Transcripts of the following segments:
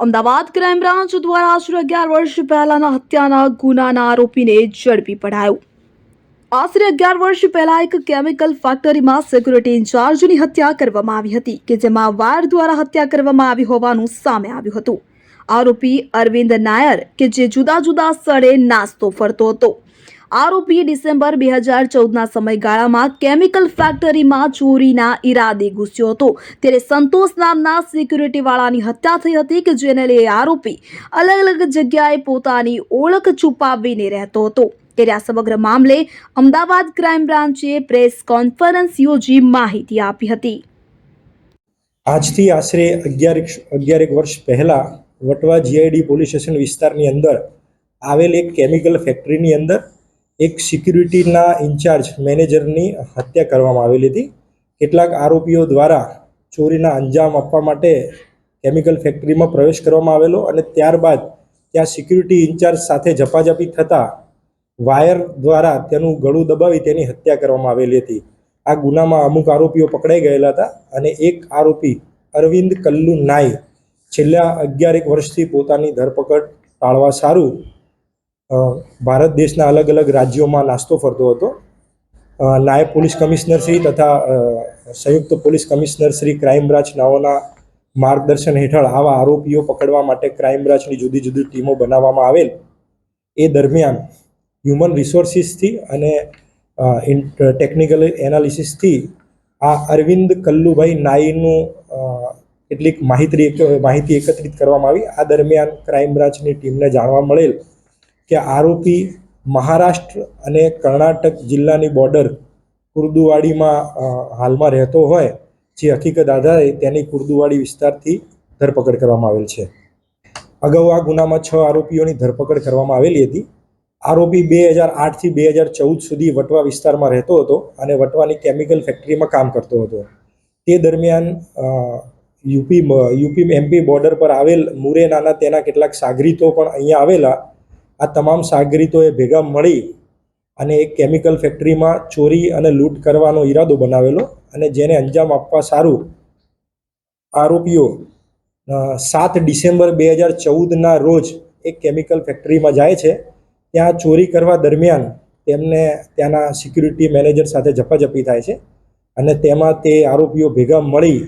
Ahmedabad crime branch દ્વારા આશરે અગિયાર વર્ષ પહેલાના હત્યાના ગુનાના આરોપીને ઝડપી પડાયો. આશરે અગિયાર વર્ષ પહેલા એક કેમિકલ ફેક્ટરીમાં સિક્યુરિટી ઇન્ચાર્જની હત્યા કરવામાં આવી હતી કે જેમાં વાયર દ્વારા હત્યા કરવામાં આવી હોવાનું સામે આવ્યું હતું. આરોપી અરવિંદ નાયર, કે જે જુદા જુદા સ્થળે નાસ્તો ફરતો હતો. આરોપી ડિસેમ્બર બે હજાર ચૌદના સમયગાળામાં કેમિકલ ફેક્ટરીમાં ચોરીના ઈરાદે ઘૂસ્યો હતો. ત્યારે સંતોષ નામના સિક્યુરિટીવાળાની હત્યા થઈ હતી કે જેને લઈ આરોપી અલગ અલગ જગ્યાએ પોતાની ઓળખ છુપાવીને રહેતો હતો. ત્યારે આ સમગ્ર મામલે અમદાવાદ ક્રાઇમ બ્રાન્ચે પ્રેસ કોન્ફરન્સ યોજી માહિતી આપી હતી. આજથી આશરે અગિયાર અગિયારેક વર્ષ પહેલાં વટવા જીઆઈડી પોલીસ સ્ટેશન વિસ્તારની અંદર આવેલ એક કેમિકલ ફેક્ટરીની અંદર એક સિક્યુરિટીના ઇન્ચાર્જ મેનેજરની હત્યા કરવામાં આવેલી હતી. કેટલાક આરોપીઓ દ્વારા ચોરીના અંજામ આપવા માટે કેમિકલ ફેક્ટરીમાં પ્રવેશ કરવામાં આવેલો અને ત્યારબાદ ત્યાં સિક્યુરિટી ઇન્ચાર્જ સાથે ઝપાઝપી થતાં વાયર દ્વારા તેનું ગળું દબાવી તેની હત્યા કરવામાં આવેલી હતી. આ ગુનામાં અમુક આરોપીઓ પકડાઈ ગયેલા હતા અને એક આરોપી અરવિંદ કલ્લુ નાઈ છેલ્લા અગિયારેક વર્ષથી પોતાની ધરપકડ ટાળવા સારું ભારત દેશના અલગ અલગ રાજ્યોમાં નાસ્તો ફરતો હતો. નાયબ પોલીસ કમિશનર શ્રી તથા સંયુક્ત police commissioner Shri crime branch નાઓના માર્ગદર્શન હેઠળ આવા આરોપીઓ પકડવા માટે ક્રાઇમ બ્રાન્ચની જુદી જુદી ટીમો બનાવવામાં આવેલ. એ દરમિયાન હ્યુમન રિસોર્સિસથી અને ટેકનિકલ એનાલિસિસથી આ અરવિંદ કલ્લુભાઈ નાઈનું કેટલીક માહિતી માહિતી એકત્રિત કરવામાં આવી. આ દરમિયાન ક્રાઇમ બ્રાન્ચની ટીમને જાણવા મળેલ કે આરોપી મહારાષ્ટ્ર અને કર્ણાટક જિલ્લાની બોર્ડર કુર્દુવાડીમાં હાલમાં રહેતો હોય, જે હકીકત આધારે તેની કુર્દુવાડી વિસ્તારથી ધરપકડ કરવામાં આવેલ છે. અગાઉ આ ગુનામાં છ આરોપીઓની ધરપકડ કરવામાં આવેલી હતી. આરોપી બે હજાર આઠથી બે હજાર ચૌદ સુધી વટવા વિસ્તારમાં રહેતો હતો અને વટવાની કેમિકલ ફેક્ટરીમાં કામ કરતો હતો. તે દરમિયાન યુપી યુપી એમપી બોર્ડર પર આવેલ મુરેનાના તેના કેટલાક સાગરીતો પણ અહીંયા આવેલા આ તમામ સાગરીતોએ ભેગા મળી અને એક કેમિકલ ફેક્ટરીમાં ચોરી અને લૂંટ કરવાનો ઈરાદો બનાવેલો અને જેને અંજામ આપવા સારું આરોપીઓ સાત ડિસેમ્બર બે હજાર ચૌદના રોજ એક કેમિકલ ફેક્ટરીમાં જાય છે. ત્યાં ચોરી કરવા દરમિયાન તેમને ત્યાંના સિક્યુરિટી મેનેજર સાથે ઝપાઝપી થાય છે અને તેમાં તે આરોપીઓ ભેગા મળી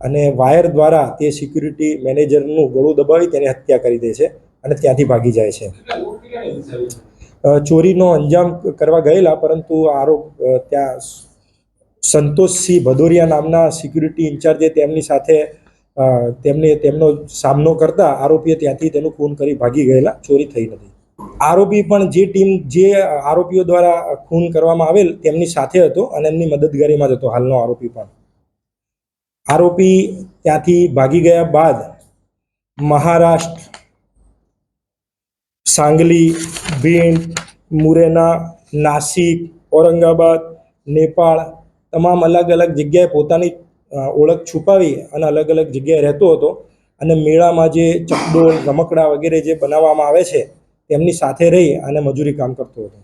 અને વાયર દ્વારા તે સિક્યુરિટી મેનેજરનું ગળું દબાવી તેની હત્યા કરી દે છે. અને ત્યાંથી ભાગી જાય છે. ચોરીનો અંજામ કરવા ગયેલા, પરંતુ આરોપ ત્યાં સંતોષસિંહ ભદોરિયા નામના સિક્યુરિટી ઇન્ચાર્જે તેમની સાથે તેમને, તેમનો સામનો કરતા આરોપીએ ત્યાંથી તેનું ખૂન કરી ભાગી ગયેલા, ચોરી થઈ નથી. આરોપી પણ જે ટીમ, જે આરોપીઓ દ્વારા ખૂન કરવામાં આવેલ તેમની સાથે હતો અને એમની મદદગારીમાં જ હતો હાલનો આરોપી પણ. આરોપી ત્યાંથી ભાગી ગયા બાદ મહારાષ્ટ્ર સાંગલી, ભીંડ, મુરેના, નાસિક, ઔરંગાબાદ, નેપાળ તમામ અલગ અલગ જગ્યાએ પોતાની ઓળખ છુપાવી અને અલગ અલગ જગ્યાએ રહેતો હતો. અને મેળામાં જે ચકડોળ, રમકડા વગેરે જે બનાવવામાં આવે છે, તેમની સાથે રહી અને મજૂરી કામ કરતો હતો.